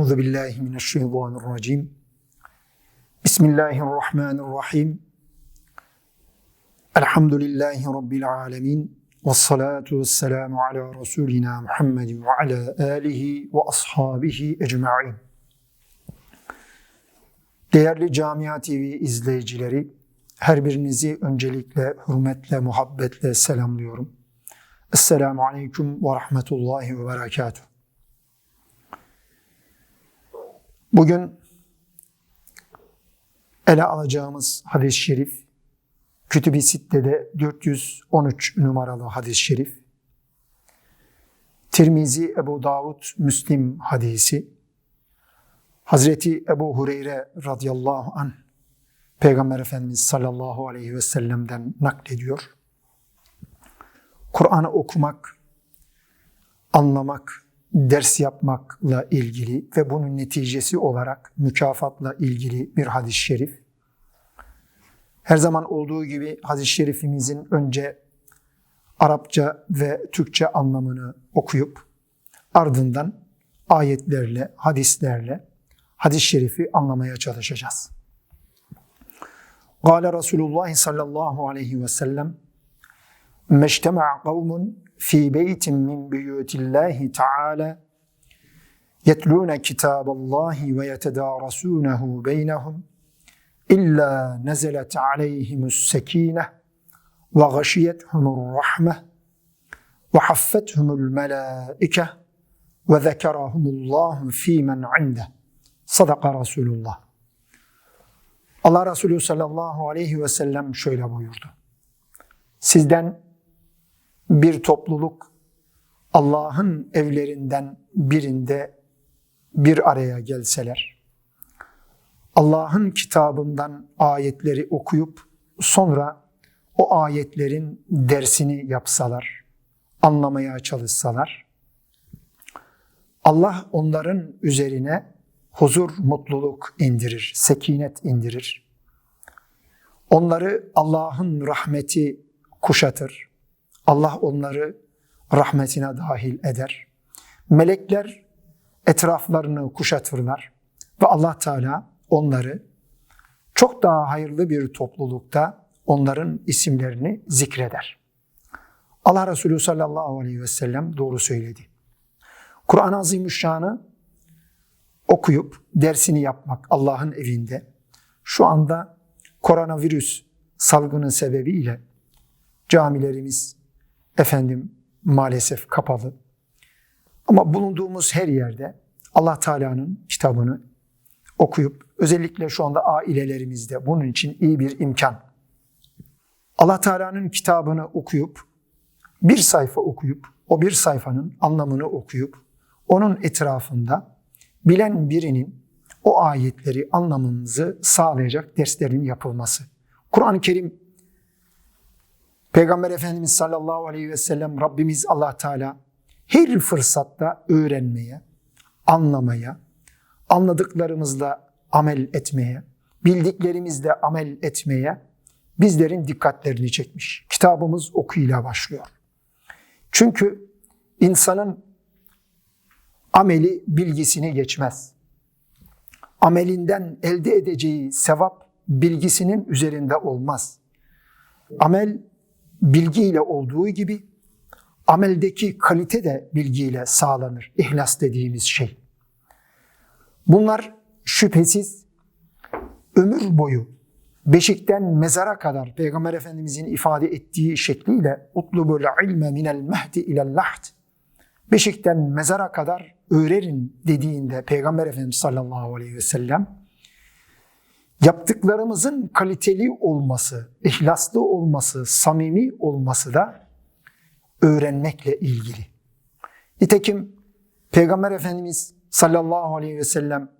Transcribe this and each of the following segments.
Euzu billahi mineşşeytanirracim. Bismillahirrahmanirrahim. Elhamdülillahi rabbil alamin. Ves salatu vesselamu ala rasulina Muhammedin ve ala alihi ve ashabihi ecmaîn. Değerli Camia TV izleyicileri, her birinizi öncelikle hürmetle, muhabbetle selamlıyorum. Esselamu aleyküm ve rahmetullahi ve berekatuhu. Bugün ele alacağımız hadis-i şerif Kütüb-i Sitte'de 413 numaralı hadis-i şerif. Tirmizi, Ebu Davud, Müslim hadisi. Hazreti Ebu Hureyre radıyallahu anh Peygamber Efendimiz sallallahu aleyhi ve sellem'den naklediyor. Kur'an'ı okumak, anlamak, ders yapmakla ilgili ve bunun neticesi olarak mükafatla ilgili bir hadis-i şerif. Her zaman olduğu gibi hadis-i şerifimizin önce Arapça ve Türkçe anlamını okuyup ardından ayetlerle, hadislerle hadis-i şerifi anlamaya çalışacağız. Kale Resulullah sallallahu aleyhi ve sellem Meçtema'a kavmun fi beytin min buyutillahi Teala yetlûne kitâballahi ve yetedârasûnehu beynehum illa nezelet aleyhimus sekîne ve gashiyethumur rahme ve haffethumul melâike ve zekerahumullahu fîmen inde. Sadaka Resulullah. Allah Resulü sallallahu aleyhi ve sellem şöyle buyurdu. Sizden bir topluluk Allah'ın evlerinden birinde bir araya gelseler, Allah'ın kitabından ayetleri okuyup sonra o ayetlerin dersini yapsalar, anlamaya çalışsalar, Allah onların üzerine huzur, mutluluk indirir, sekinet indirir. Onları Allah'ın rahmeti kuşatır. Allah onları rahmetine dahil eder. Melekler etraflarını kuşatırlar ve Allah Teala onları çok daha hayırlı bir toplulukta onların isimlerini zikreder. Allah Resulü sallallahu aleyhi ve sellem doğru söyledi. Kur'an-ı Azimüşşan'ı okuyup dersini yapmak Allah'ın evinde şu anda koronavirüs salgını sebebiyle camilerimiz efendim maalesef kapalı. Ama bulunduğumuz her yerde Allah Teala'nın kitabını okuyup özellikle şu anda ailelerimizde bunun için iyi bir imkan. Allah Teala'nın kitabını okuyup bir sayfa okuyup o bir sayfanın anlamını okuyup onun etrafında bilen birinin o ayetleri anlamımızı sağlayacak derslerin yapılması. Kur'an-ı Kerim Peygamber Efendimiz sallallahu aleyhi ve sellem Rabbimiz Allah Teala her fırsatta öğrenmeye, anlamaya, anladıklarımızla amel etmeye, bildiklerimizle amel etmeye bizlerin dikkatlerini çekmiş. Kitabımız okuyla başlıyor. Çünkü insanın ameli bilgisini geçmez. Amelinden elde edeceği sevap bilgisinin üzerinde olmaz. Amel bilgiyle olduğu gibi ameldeki kalite de bilgiyle sağlanır. İhlas dediğimiz şey. Bunlar şüphesiz ömür boyu beşikten mezara kadar Peygamber Efendimizin ifade ettiği şekliyle utlubul ilme minel mehdi ilel lahd beşikten mezara kadar öğrenin dediğinde Peygamber Efendimiz sallallahu aleyhi ve sellem yaptıklarımızın kaliteli olması, ihlaslı olması, samimi olması da öğrenmekle ilgili. Nitekim Peygamber Efendimiz sallallahu aleyhi ve sellem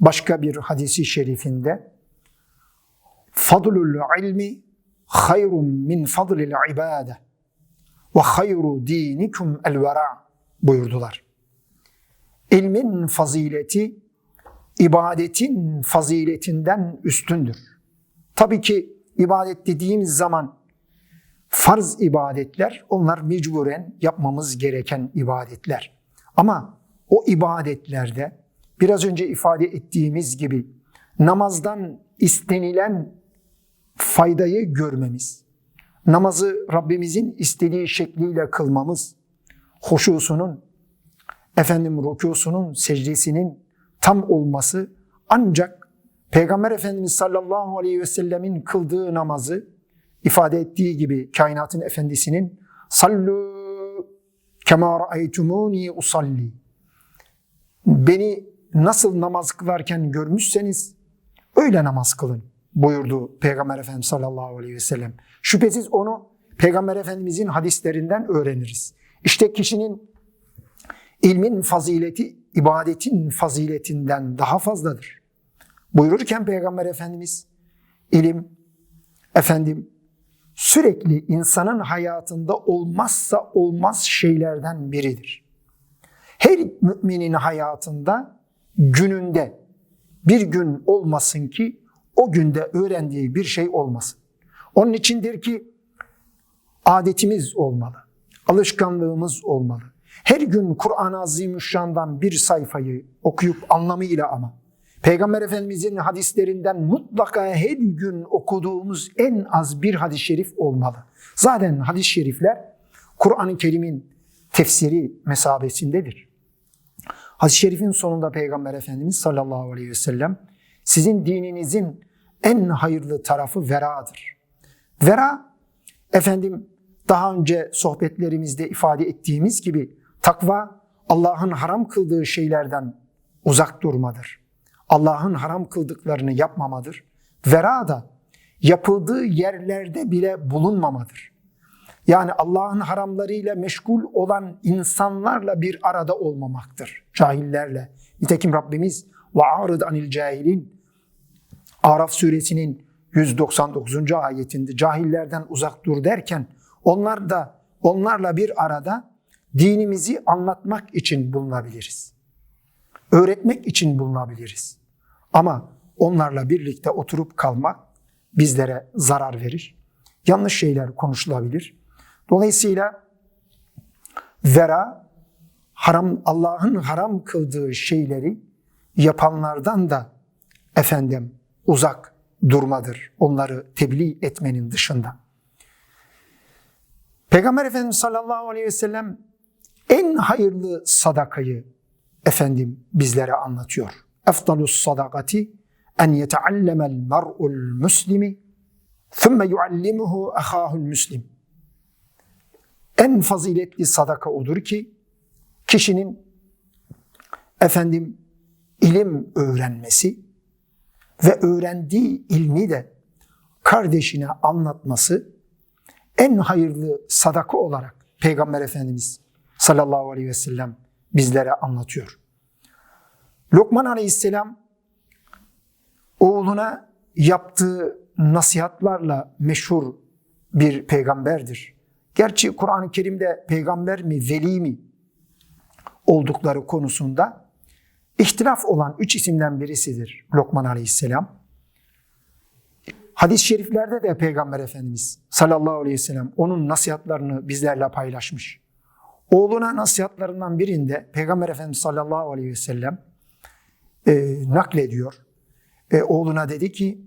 başka bir hadisi şerifinde fadlul ilmi hayrun min fadlil ibade ve hayru dinikum el vera buyurdular. İlmin fazileti ibadetin faziletinden üstündür. Tabii ki ibadet dediğimiz zaman farz ibadetler onlar mecburen yapmamız gereken ibadetler. Ama o ibadetlerde biraz önce ifade ettiğimiz gibi namazdan istenilen faydayı görmemiz, namazı Rabbimizin istediği şekliyle kılmamız, hoşusunun, efendim rükusunun, secdesinin tam olması ancak Peygamber Efendimiz sallallahu aleyhi ve sellemin kıldığı namazı ifade ettiği gibi kainatın efendisinin sallu kema ra'aytumuni usalli beni nasıl namaz kılarken görmüşseniz öyle namaz kılın buyurdu Peygamber Efendimiz sallallahu aleyhi ve sellem. Şüphesiz onu Peygamber Efendimizin hadislerinden öğreniriz. İşte kişinin ilmin fazileti ibadetin faziletinden daha fazladır. Buyururken Peygamber Efendimiz ilim efendim sürekli insanın hayatında olmazsa olmaz şeylerden biridir. Her müminin hayatında gününde bir gün olmasın ki o günde öğrendiği bir şey olmasın. Onun içindir ki adetimiz olmalı, alışkanlığımız olmalı. Her gün Kur'an-ı Azimüşşan'dan bir sayfayı okuyup anlamıyla ama Peygamber Efendimizin hadislerinden mutlaka her gün okuduğumuz en az bir hadis-i şerif olmalı. Zaten hadis-i şerifler Kur'an-ı Kerim'in tefsiri mesabesindedir. Hadis-i şerifin sonunda Peygamber Efendimiz sallallahu aleyhi ve sellem sizin dininizin en hayırlı tarafı veradır. Vera efendim daha önce sohbetlerimizde ifade ettiğimiz gibi takva Allah'ın haram kıldığı şeylerden uzak durmadır. Allah'ın haram kıldıklarını yapmamadır. Vera da yapıldığı yerlerde bile bulunmamadır. Yani Allah'ın haramlarıyla meşgul olan insanlarla bir arada olmamaktır. Cahillerle. Nitekim Rabbimiz ve arid anil cahilin Araf suresinin 199. ayetinde cahillerden uzak dur derken onlar da onlarla bir arada dinimizi anlatmak için bulunabiliriz. Öğretmek için bulunabiliriz. Ama onlarla birlikte oturup kalmak bizlere zarar verir. Yanlış şeyler konuşulabilir. Dolayısıyla vera haram Allah'ın haram kıldığı şeyleri yapanlardan da efendim uzak durmadır. Onları tebliğ etmenin dışında. Peygamber Efendimiz sallallahu aleyhi ve sellem en hayırlı sadakayı efendim bizlere anlatıyor. Efdalus sadakati en yeteallemel mar'ul muslimi thumme yuallimuhu ahahul muslim. En faziletli sadaka odur ki kişinin efendim ilim öğrenmesi ve öğrendiği ilmi de kardeşine anlatması en hayırlı sadaka olarak Peygamber Efendimiz sallallahu aleyhi ve sellem bizlere anlatıyor. Lokman aleyhisselam oğluna yaptığı nasihatlarla meşhur bir peygamberdir. Gerçi Kur'an-ı Kerim'de peygamber mi, veli mi oldukları konusunda ihtilaf olan üç isimden birisidir Lokman aleyhisselam. Hadis-i şeriflerde de Peygamber Efendimiz sallallahu aleyhi ve sellem onun nasihatlarını bizlerle paylaşmış. Oğluna nasihatlarından birinde Peygamber Efendimiz sallallahu aleyhi ve sellem e, naklediyor. E, oğluna dedi ki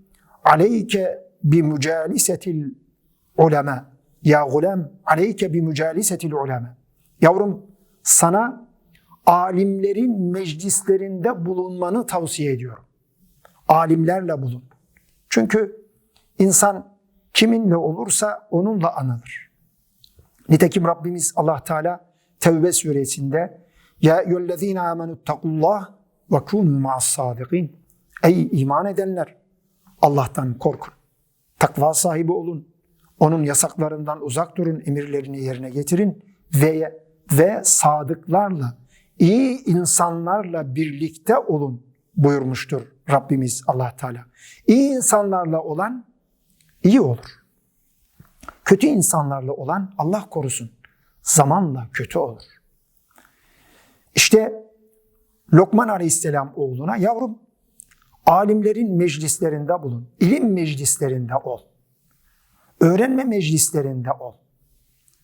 aleyke bi mücalisetil ulema ya gulem aleyke bi mücalisetil ulema yavrum sana alimlerin meclislerinde bulunmanı tavsiye ediyorum. Alimlerle bulun. Çünkü insan kiminle olursa onunla anılır. Nitekim Rabbimiz Allah Teala Tevbe suresinde Ya eyyühellezine amenüttakullah ve kûnû ma'as sadikin. Ey iman edenler Allah'tan korkun. Takva sahibi olun. Onun yasaklarından uzak durun, emirlerini yerine getirin ve ve sadıklarla, iyi insanlarla birlikte olun buyurmuştur Rabbimiz Allah Teala. İyi insanlarla olan iyi olur. Kötü insanlarla olan Allah korusun zamanla kötü olur. İşte Lokman Aleyhisselam oğluna yavrum alimlerin meclislerinde bulun, ilim meclislerinde ol, öğrenme meclislerinde ol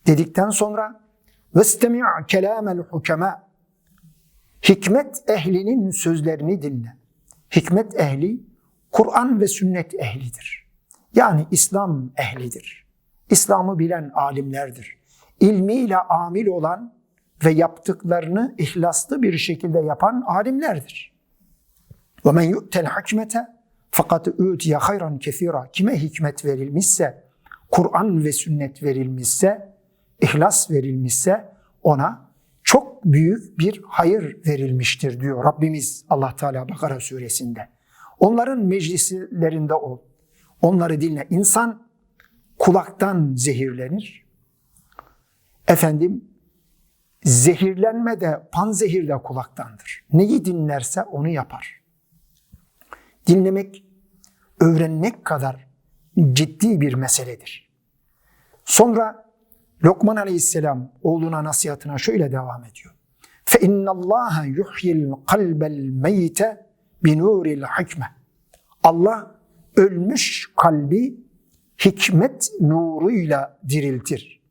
dedikten sonra وَاسْتَمِعْ كَلَامَ الْحُكَمَا Hikmet ehlinin sözlerini dinle. Hikmet ehli Kur'an ve sünnet ehlidir. Yani İslam ehlidir. İslam'ı bilen alimlerdir. İlmiyle amil olan ve yaptıklarını ihlaslı bir şekilde yapan alimlerdir. وَمَنْ يُؤْتَ الْحَكْمَةَ fakat ü'tiye hayran kesira. Kime hikmet verilmişse, Kur'an ve sünnet verilmişse, ihlas verilmişse ona çok büyük bir hayır verilmiştir diyor Rabbimiz Allah Teala Bakara suresinde. Onların meclislerinde ol. Onları dinle. İnsan kulaktan zehirlenir. Efendim zehirlenme de panzehir de kulaktandır. Neyi dinlerse onu yapar. Dinlemek, öğrenmek kadar ciddi bir meseledir. Sonra Lokman Aleyhisselam oğluna nasihatına şöyle devam ediyor. Fe innallaha yuhyil kalbel meyte bi nuril hikme. Allah ölmüş kalbi hikmet nuruyla diriltir.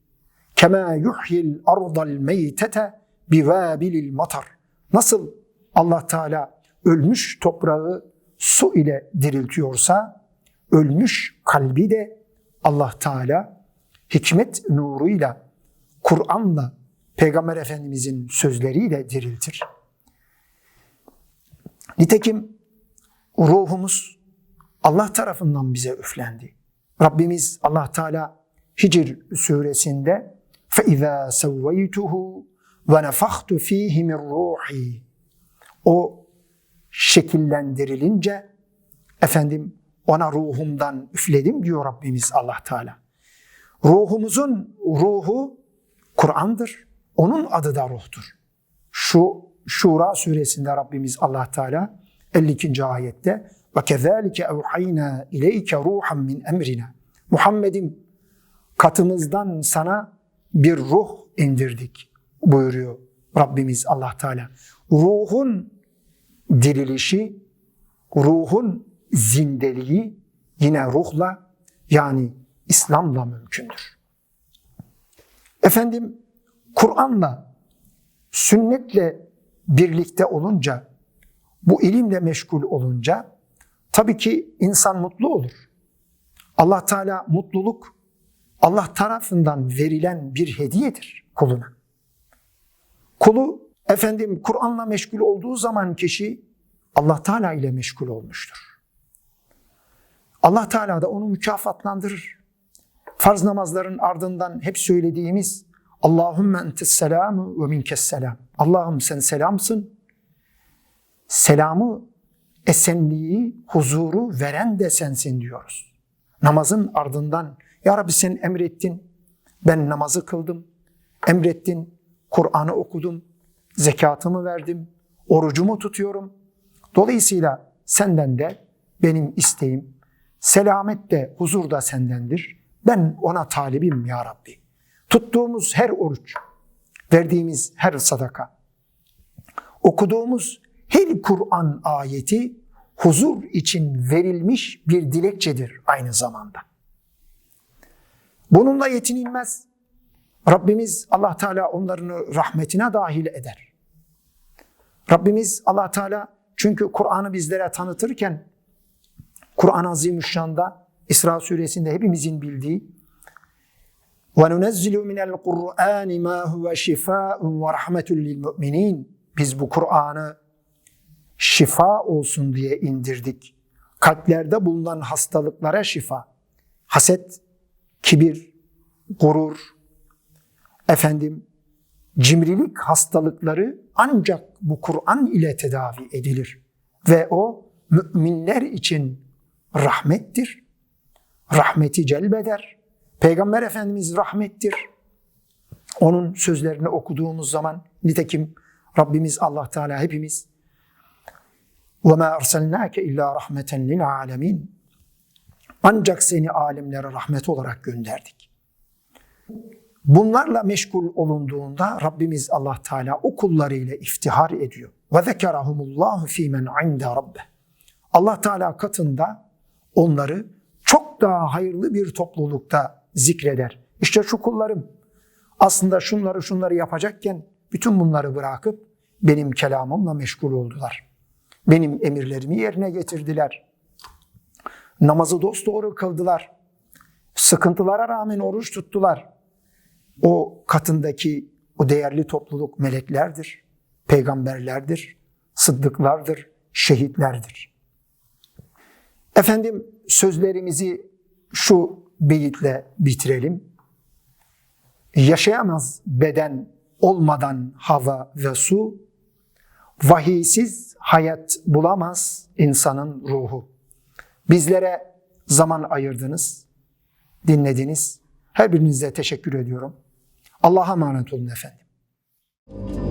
Kema yuhyil ardal meytete bivabilil matar. Nasıl Allah Teala ölmüş toprağı su ile diriltiyorsa ölmüş kalbi de Allah Teala hikmet nuruyla, Kur'an'la, Peygamber Efendimizin sözleriyle diriltir. Nitekim ruhumuz Allah tarafından bize üflendi. Rabbimiz Allah Teala Hicr suresinde فَاِذَا سَوَّيْتُهُ وَنَفَخْتُ ف۪يهِ مِنْ ruhi O şekillendirilince efendim ona ruhumdan üfledim diyor Rabbimiz Allah Teala. Ruhumuzun ruhu Kur'an'dır. Onun adı da ruhtur. Şu Şura suresinde Rabbimiz Allah Teala 52. ayette ve kezalike evhayna ileyke ruhan min emrina. Muhammed'im katımızdan sana bir ruh indirdik buyuruyor Rabbimiz Allah Teala. Ruhun dirilişi, ruhun zindeliği yine ruhla yani İslam'la mümkündür. Efendim Kur'an'la, sünnetle birlikte olunca, bu ilimle meşgul olunca tabii ki insan mutlu olur. Allah Teala mutluluk Allah tarafından verilen bir hediyedir kuluna. Kulu efendim Kur'an'la meşgul olduğu zaman kişi Allah Teala ile meşgul olmuştur. Allah Teala da onu mükafatlandırır. Farz namazların ardından hep söylediğimiz Allahümme entes selamu ve minkes selam. Allah'ım sen selamsın. Selamı, esenliği, huzuru veren de sensin diyoruz. Namazın ardından Ya Rabbi sen emrettin, ben namazı kıldım. Emrettin, Kur'an'ı okudum, zekatımı verdim, orucumu tutuyorum. Dolayısıyla senden de benim isteğim, selamet de, huzur da sendendir. Ben ona talibim ya Rabbi. Tuttuğumuz her oruç, verdiğimiz her sadaka, okuduğumuz her Kur'an ayeti huzur için verilmiş bir dilekçedir aynı zamanda. Bununla yetinilmez. Rabbimiz Allah Teala onların rahmetine dahil eder. Rabbimiz Allah Teala çünkü Kur'an'ı bizlere tanıtırken Kur'an-ı Azimüşşan'da İsra suresinde hepimizin bildiği وَنُنَزِّلُ مِنَ الْقُرْآنِ مَا هُوَ شِفَاءٌ وَرَحْمَةٌ لِلْمُؤْمِنِينَ Biz bu Kur'an'ı şifa olsun diye indirdik. Kalplerde bulunan hastalıklara şifa, haset, kibir, gurur, efendim, cimrilik hastalıkları ancak bu Kur'an ile tedavi edilir. Ve o müminler için rahmettir. Rahmeti celbeder. Peygamber Efendimiz rahmettir. Onun sözlerini okuduğumuz zaman nitekim Rabbimiz Allah Teala hepimiz وَمَا أَرْسَلْنَاكَ اِلَّا رَحْمَةً لِلْعَالَمِينَ ancak seni alemlere rahmet olarak gönderdik. Bunlarla meşgul olunduğunda Rabbimiz Allah Teala o kullarıyla iftihar ediyor. Ve zekerahumullahu fi men inde rabbe. Allah Teala katında onları çok daha hayırlı bir toplulukta zikreder. İşte şu kullarım aslında şunları şunları yapacakken bütün bunları bırakıp benim kelamımla meşgul oldular. Benim emirlerimi yerine getirdiler. Namazı dosdoğru kıldılar. Sıkıntılara rağmen oruç tuttular. O katındaki o değerli topluluk meleklerdir, peygamberlerdir, sıddıklardır, şehitlerdir. Efendim sözlerimizi şu beyitle bitirelim. Yaşayamaz beden olmadan hava ve su, vahiysiz hayat bulamaz insanın ruhu. Bizlere zaman ayırdınız, dinlediniz. Her birinize teşekkür ediyorum. Allah'a emanet olun efendim.